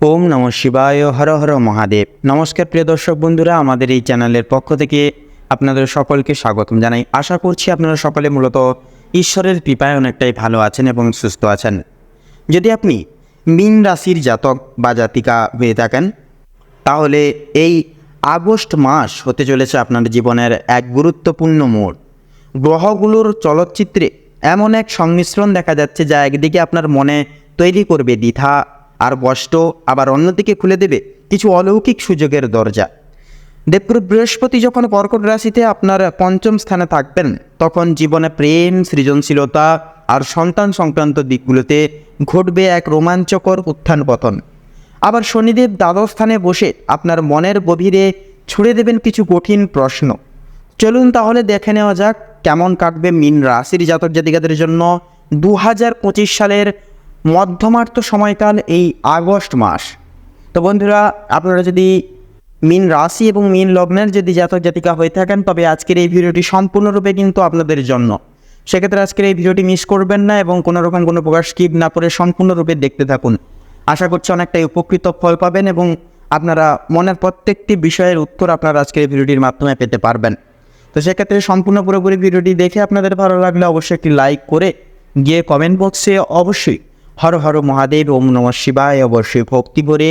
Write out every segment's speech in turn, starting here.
ওম নম শিবায়, হর হর মহাদেব। নমস্কার প্রিয় দর্শক বন্ধুরা, আমাদের এই চ্যানেলের পক্ষ থেকে আপনাদের সকলকে স্বাগতম জানাই। আশা করছি আপনারা সকলে মূলত ঈশ্বরের কৃপায় অনেকটাই ভালো আছেন এবং সুস্থ আছেন। যদি আপনি মিন রাশির জাতক বা জাতিকা হয়ে থাকেন, তাহলে এই আগস্ট মাস হতে চলেছে আপনার জীবনের এক গুরুত্বপূর্ণ মোড়। গ্রহগুলোর চলচ্চিত্রে এমন এক সংমিশ্রণ দেখা যাচ্ছে যা একদিকে আপনার মনে তৈরি করবে দ্বিধা আর আবার অন্যদিকে খুলে দেবে কিছু অলৌকিক সুযোগের দরজা। দেবগুরু বৃহস্পতি যখন কর্কট রাশিতে আপনার পঞ্চম স্থানে থাকবেন, তখন জীবনে প্রেম, সৃজনশীলতা আর সন্তান সংক্রান্ত দিকগুলোতে ঘটবে এক রোমাঞ্চকর উত্থান পতন। আবার শনিদেব দ্বাদশ স্থানে বসে আপনার মনের গভীরে ছুড়ে দেবেন কিছু কঠিন প্রশ্ন। চলুন তাহলে দেখে নেওয়া যাক কেমন কাটবে মিন রাশির জাতক জাতিকাদের জন্য দু হাজার পঁচিশ সালের মধ্যমার্থ সময়কাল এই আগস্ট মাস। তো বন্ধুরা, আপনারা যদি মিন রাশি এবং মিন লগ্নের যদি জাতক জাতিকা হয়ে থাকেন, তবে আজকের এই ভিডিওটি সম্পূর্ণরূপে কিন্তু আপনাদের জন্য। সেক্ষেত্রে আজকের এই ভিডিওটি মিস করবেন না এবং কোনো রকম কোনো প্রকার স্কিপ না করে সম্পূর্ণরূপে দেখতে থাকুন। আশা করছি অনেকটাই উপকৃত ফল পাবেন এবং আপনারা মনের প্রত্যেকটি বিষয়ের উত্তর আপনারা আজকের এই ভিডিওটির মাধ্যমে পেতে পারবেন। তো সেক্ষেত্রে সম্পূর্ণ পুরোপুরি ভিডিওটি দেখে আপনাদের ভালো লাগলে অবশ্যই একটি লাইক করে গিয়ে কমেন্ট বক্সে অবশ্যই হর হর মহাদেব, ওম নম শিবায়, অবশ্যই ভক্তি ভরে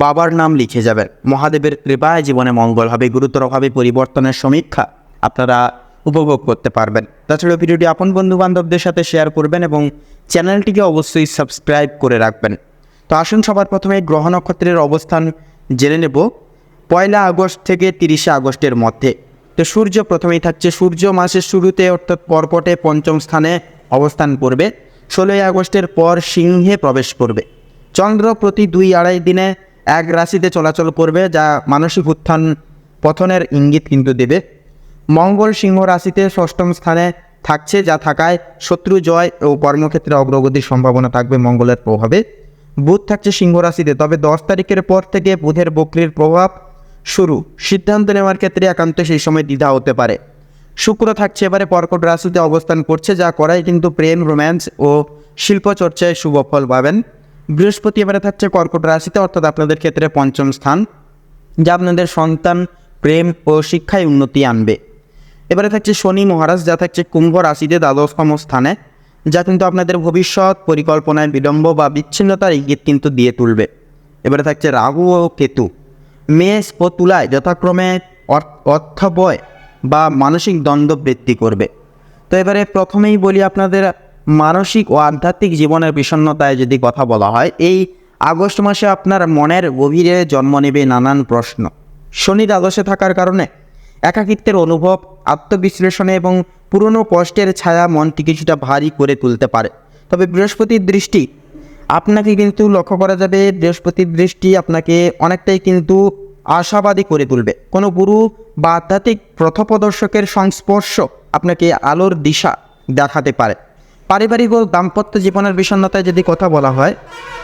বাবার নাম লিখে যাবেন। মহাদেবের কৃপায় জীবনে মঙ্গল হবে গুরুতরভাবে পরিবর্তনের সমীক্ষা আপনারা উপভোগ করতে পারবেন। তাছাড়া ভিডিওটি আপন বন্ধু বান্ধবদের সাথে শেয়ার করবেন এবং চ্যানেলটিকে অবশ্যই সাবস্ক্রাইব করে রাখবেন। তো আসুন সবার প্রথমে গ্রহ নক্ষত্রের অবস্থান জেনে নেব। পয়লা আগস্ট থেকে তিরিশে আগস্টের মধ্যে। তো সূর্য প্রথমেই থাকছে, সূর্য মাসের শুরুতে অর্থাৎ পরপটে পঞ্চম স্থানে অবস্থান করবে। ষোলোই আগস্টের পর সিংহে প্রবেশ করবে। চন্দ্র প্রতি দুই আড়াই দিনে এক রাশিতে চলাচল করবে, যা মানসিক উত্থান পথনের ইঙ্গিত কিন্তু দেবে। মঙ্গল সিংহ রাশিতে ষষ্ঠম স্থানে থাকছে, যা থাকায় শত্রু জয় ও কর্মক্ষেত্রে অগ্রগতির সম্ভাবনা থাকবে মঙ্গলের প্রভাবে। বুধ থাকছে সিংহ রাশিতে, তবে দশ তারিখের পর থেকে বুধের বক্রির প্রভাব শুরু। সিদ্ধান্ত নেওয়ার ক্ষেত্রে একান্ত সেই সময় দ্বিধা হতে পারে। শুক্র থাকছে, এবারে কর্কট রাশিতে অবস্থান করছে, যা করাই কিন্তু প্রেম রোম্যান্স ও শিল্প চর্চায় শুভ ফল পাবেন। বৃহস্পতি এবারে থাকছে কর্কট রাশিতে, অর্থাৎ আপনাদের ক্ষেত্রে পঞ্চম স্থান, যা আপনাদের সন্তান, প্রেম ও শিক্ষায় উন্নতি আনবে। এবারে থাকছে শনি মহারাজ, যা থাকছে কুম্ভ রাশিতে, দ্বাদশতম স্থানে, যা কিন্তু আপনাদের ভবিষ্যৎ পরিকল্পনায় বিলম্ব বা বিচ্ছিন্নতার ইঙ্গিত কিন্তু দিয়ে তুলবে। এবারে থাকছে রাহু ও কেতু, মেষ ও তুলায় যথাক্রমে অর- অর্থবয় বা মানসিক দ্বন্দ্ব বৃদ্ধি করবে। তো এবারে প্রথমেই বলি আপনাদের, মানসিক ও আধ্যাত্মিক জীবনের বিষণ্ণতায় যদি কথা বলা হয়, এই আগস্ট মাসে আপনার মনের গভীরে জন্ম নেবে নানান প্রশ্ন। শনি দ্বাদশে থাকার কারণে একাকিত্বের অনুভব, আত্মবিশ্লেষণে এবং পুরনো কষ্টের ছায়া মনটি কিছুটা ভারী করে তুলতে পারে। তবে বৃহস্পতির দৃষ্টি আপনাকে কিন্তু লক্ষ্য করা যাবে, বৃহস্পতির দৃষ্টি আপনাকে অনেকটাই কিন্তু আশাবাদী করে তুলবে। কোনো গুরু বা আধ্যাত্মিক পথপ্রদর্শকের সংস্পর্শ আপনাকে আলোর দিশা দেখাতে পারে। পারিবারিক ও দাম্পত্য জীবনের বিষণ্ণতায় যদি কথা বলা হয়,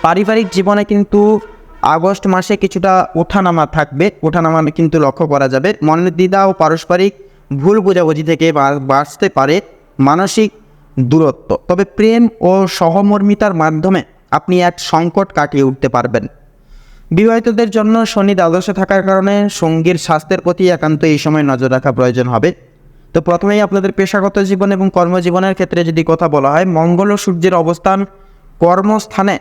পারিবারিক জীবনে কিন্তু আগস্ট মাসে কিছুটা ওঠানামা থাকবে। ওঠানামা কিন্তু লক্ষ্য করা যাবে। মনের দ্বিধা ও পারস্পরিক ভুল বোঝাবুঝি থেকে বাঁচতে পারে মানসিক দূরত্ব। তবে প্রেম ও সহমর্মিতার মাধ্যমে আপনি এক সংকট কাটিয়ে উঠতে পারবেন। বিবাহিতদের জন্য শনি দ্বাদশে থাকার কারণে সঙ্গীর স্বাস্থ্যের প্রতি একান্ত এই সময় নজর রাখা প্রয়োজন হবে। তো প্রথমেই আপনাদের পেশাগত জীবন এবং কর্মজীবনের ক্ষেত্রে যদি কথা বলা হয়, মঙ্গল ও সূর্যের অবস্থান কর্মস্থানে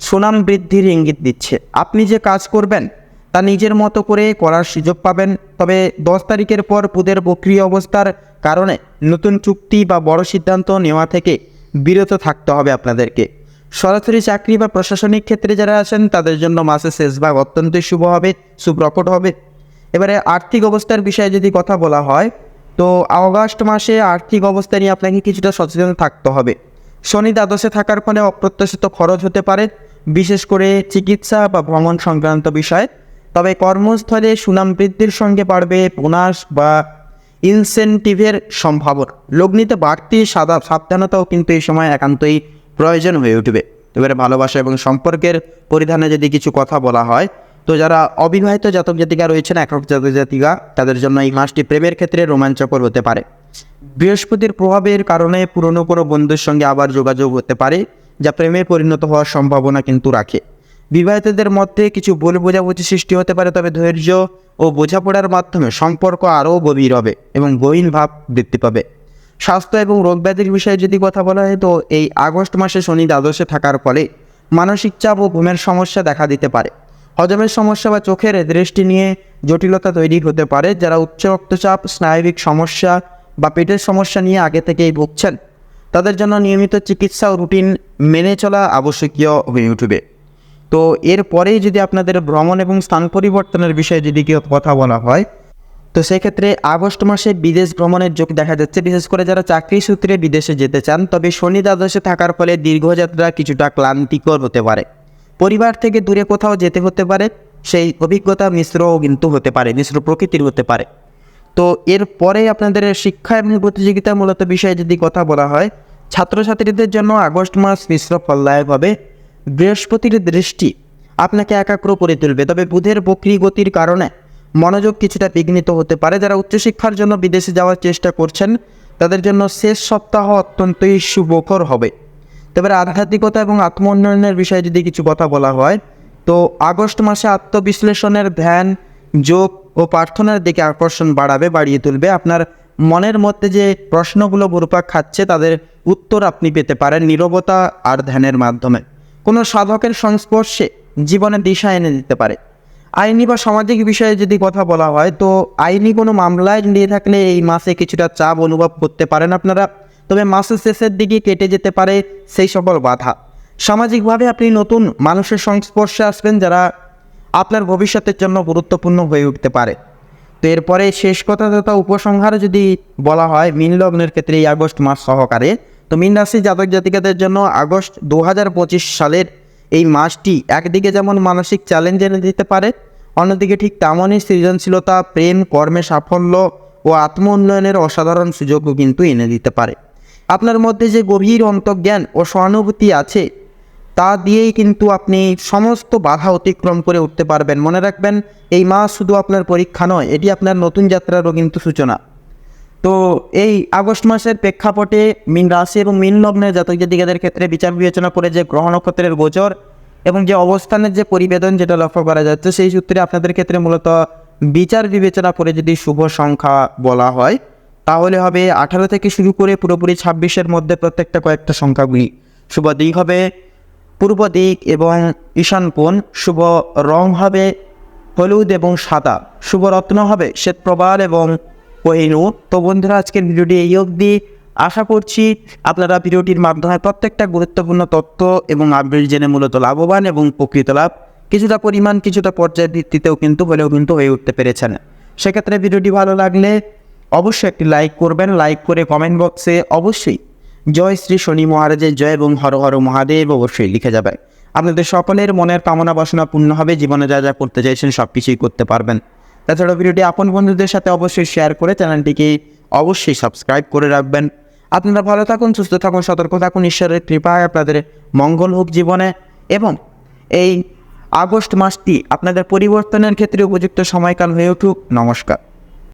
সুনাম বৃদ্ধির ইঙ্গিত দিচ্ছে। আপনি যে কাজ করবেন, তা নিজের মতো করে করার সুযোগ পাবেন। তবে দশ তারিখের পর বুধের বক্রিয় অবস্থার কারণে নতুন চুক্তি বা বড় সিদ্ধান্ত নেওয়া থেকে বিরত থাকতে হবে আপনাদেরকে। সরাসরি চাকরি বা প্রশাসনিক ক্ষেত্রে যারা আছেন, তাদের জন্য মাসের শেষ ভাগ অত্যন্তই শুভ হবে সুপ্রকট হবে। এবারে আর্থিক অবস্থার বিষয়ে যদি কথা বলা হয়, তো অগাস্ট মাসে আর্থিক অবস্থা নিয়ে আপনাকে কিছুটা সচেতন থাকতে হবে। শনি দ্বাদশে থাকার ফলে অপ্রত্যাশিত খরচ হতে পারে, বিশেষ করে চিকিৎসা বা ভ্রমণ সংক্রান্ত বিষয়। তবে কর্মস্থলে সুনাম বৃদ্ধির সঙ্গে বাড়বে বোনাস বা ইনসেন্টিভের সম্ভাবনা। লগ্নিতে বাড়তি সাদা সাবধানতাও কিন্তু এই সময় একান্তই প্রয়োজন হয়ে উঠবে। এবারে ভালোবাসা এবং সম্পর্কের পরিধানে যদি কিছু কথা বলা হয়, তো যারা অবিবাহিত জাতক জাতিকা রয়েছেন, একক জাতক জাতিকা, তাদের জন্য এই মাসটি প্রেমের ক্ষেত্রে রোমাঞ্চকর হতে পারে। বৃহস্পতির প্রভাবের কারণে পুরনো কোনো বন্ধুর সঙ্গে আবার যোগাযোগ হতে পারে, যা প্রেমে পরিণত হওয়ার সম্ভাবনা কিন্তু রাখে। বিবাহিতদের মধ্যে কিছু ভুল বোঝাবুঝি সৃষ্টি হতে পারে, তবে ধৈর্য ও বোঝাপড়ার মাধ্যমে সম্পর্ক আরও গভীর হবে এবং গহীন ভাব বৃদ্ধি পাবে। স্বাস্থ্য এবং রোগ ব্যাধির বিষয়ে যদি কথা বলা হয়, তো এই আগস্ট মাসে শনি দ্বাদশে থাকার ফলে মানসিক চাপ ও ঘুমের সমস্যা দেখা দিতে পারে। হজমের সমস্যা বা চোখের দৃষ্টি নিয়ে জটিলতা তৈরি হতে পারে, যারা উচ্চ রক্তচাপ, স্নায়বিক সমস্যা বা পেটের সমস্যা নিয়ে আগে থেকেই ভুগছেন। তাদের জন্য নিয়মিত চিকিৎসা ও রুটিন মেনে চলা আবশ্যকীয় হয়ে উঠবে। তো এরপরেই যদি আপনাদের ভ্রমণ এবং স্থান পরিবর্তনের বিষয়ে যদি কেউ কথা বলা হয় তো সেক্ষেত্রে আগস্ট মাসে বিদেশ ভ্রমণের যোগ দেখা যাচ্ছে। বিশেষ করে যারা চাকরি সূত্রে বিদেশে যেতে চান, তবে শনি দ্বাদশে থাকার ফলে দীর্ঘযাত্রা কিছুটা ক্লান্তিকর হতে পারে। পরিবার থেকে দূরে কোথাও যেতে হতে পারে, সেই অভিজ্ঞতা মিশ্রও কিন্তু হতে পারে, মিশ্র প্রকৃতির হতে পারে। তো এরপরে আপনাদের শিক্ষা এবং প্রতিযোগিতামূলত বিষয়ে যদি কথা বলা হয়, ছাত্রছাত্রীদের জন্য আগস্ট মাস মিশ্র ফলদায়ক হবে। বৃহস্পতির দৃষ্টি আপনাকে একাগ্র করে তুলবে, তবে বুধের বক্রি গতির কারণে মনোযোগ কিছুটা বিঘ্নিত হতে পারে। যারা উচ্চশিক্ষার জন্য বিদেশে যাওয়ার চেষ্টা করছেন, তাদের জন্য শেষ সপ্তাহ অত্যন্তই শুভকর হবে। তবে আধ্যাত্মিকতা এবং আত্ম উন্নয়নের বিষয়ে যদি কিছু কথা বলা হয়, তো আগস্ট মাসে আত্মবিশ্লেষণের ধ্যান, যোগ ও প্রার্থনার দিকে আকর্ষণ বাড়াবে, বাড়িয়ে তুলবে। আপনার মনের মধ্যে যে প্রশ্নগুলো ঘুরপাক খাচ্ছে, তাদের উত্তর আপনি পেতে পারেন নীরবতা আর ধ্যানের মাধ্যমে। কোনো সাধকের সংস্পর্শে জীবনে দিশা এনে দিতে পারে। আইনি বা সামাজিক বিষয়ে যদি কথা বলা হয়, তো আইনি কোনো মামলায় নিয়ে থাকলে এই মাসে কিছুটা চাপ অনুভব করতে পারেন আপনারা। তবে মাসের শেষের দিকে কেটে যেতে পারে সেই সকল বাধা। সামাজিকভাবে আপনি নতুন মানুষের সংস্পর্শে আসবেন যারা আপনার ভবিষ্যতের জন্য গুরুত্বপূর্ণ হয়ে উঠতে পারে। তো এরপরে শেষ কথা তথা উপসংহারে যদি বলা হয়, মীন লগ্নের ক্ষেত্রে এই আগস্ট মাস সহকারে, তো মীন রাশি জাতক জাতিকাদের জন্য আগস্ট দু হাজার পঁচিশ সালের এই মাসটি একদিকে যেমন মানসিক চ্যালেঞ্জ এনে দিতে পারে, অন্যদিকে ঠিক তেমনই সৃজনশীলতা, প্রেম, কর্মে সাফল্য ও আত্ম উন্নয়নের অসাধারণ সুযোগও কিন্তু এনে দিতে পারে। আপনার মধ্যে যে গভীর অন্তর্জ্ঞান ও সহানুভূতি আছে, তা দিয়েই কিন্তু আপনি সমস্ত বাধা অতিক্রম করে উঠতে পারবেন। মনে রাখবেন, এই মাস শুধু আপনার পরীক্ষা নয়, এটি আপনার নতুন যাত্রারও কিন্তু সূচনা। তো এই আগস্ট মাসের প্রেক্ষাপটে মিন রাশি এবং মিন লগ্নের জাতক জাতিকাদের ক্ষেত্রে বিচার বিবেচনা করে যে গ্রহ নক্ষত্রের গোচর এবং যে অবস্থানের যে পরিবেদন যেটা লক্ষ্য করা যাচ্ছে, সেই সূত্রে আপনাদের ক্ষেত্রে মূলত বিচার বিবেচনা করে যদি শুভ সংখ্যা বলা হয়, তাহলে হবে আঠারো থেকে শুরু করে পুরোপুরি ছাব্বিশের মধ্যে প্রত্যেকটা কয়েকটা সংখ্যাগুলি। শুভ দিক হবে পূর্ব দিক এবং ঈশানকোণ শুভ রং হবে হলুদ এবং সাদা। শুভ রত্ন হবে শ্বেতপ্রবাল এবং কোহিনুর তো বন্ধুরা, আজকের ভিডিওটি এই অবধি। আশা করছি আপনারা ভিডিওটির মাধ্যমে প্রত্যেকটা গুরুত্বপূর্ণ তথ্য এবং আপডেট জেনে মূলত লাভবান এবং প্রকৃত লাভ। কিছুটা পরিমাণ, কিছুটা পর্যায়ের ভিত্তিতেও কিন্তু হলেও কিন্তু হয়ে উঠতে পেরেছেন। সেক্ষেত্রে ভিডিওটি ভালো লাগলে অবশ্যই একটি লাইক করবেন। লাইক করে কমেন্ট বক্সে অবশ্যই জয় শ্রী শনি মহারাজের জয় এবং হর হর মহাদেব অবশ্যই লিখে যাবে আপনাদের সকলের মনের কামনা বাসনা পূর্ণ হবে। জীবনে যা যা করতে চাইছেন সব কিছুই করতে পারবেন। তাছাড়া ভিডিওটি আপন বন্ধুদের সাথে অবশ্যই শেয়ার করে চ্যানেলটিকে অবশ্যই সাবস্ক্রাইব করে রাখবেন। আপনারা ভালো থাকুন, সুস্থ থাকুন, সতর্ক থাকুন, ঈশ্বরের কৃপায় আপনাদের মঙ্গল হোক জীবনে এবং এই আগস্ট মাসটি আপনাদের পরিবর্তনের ক্ষেত্রে উপযুক্ত সময়কাল হয়ে উঠুক। নমস্কার।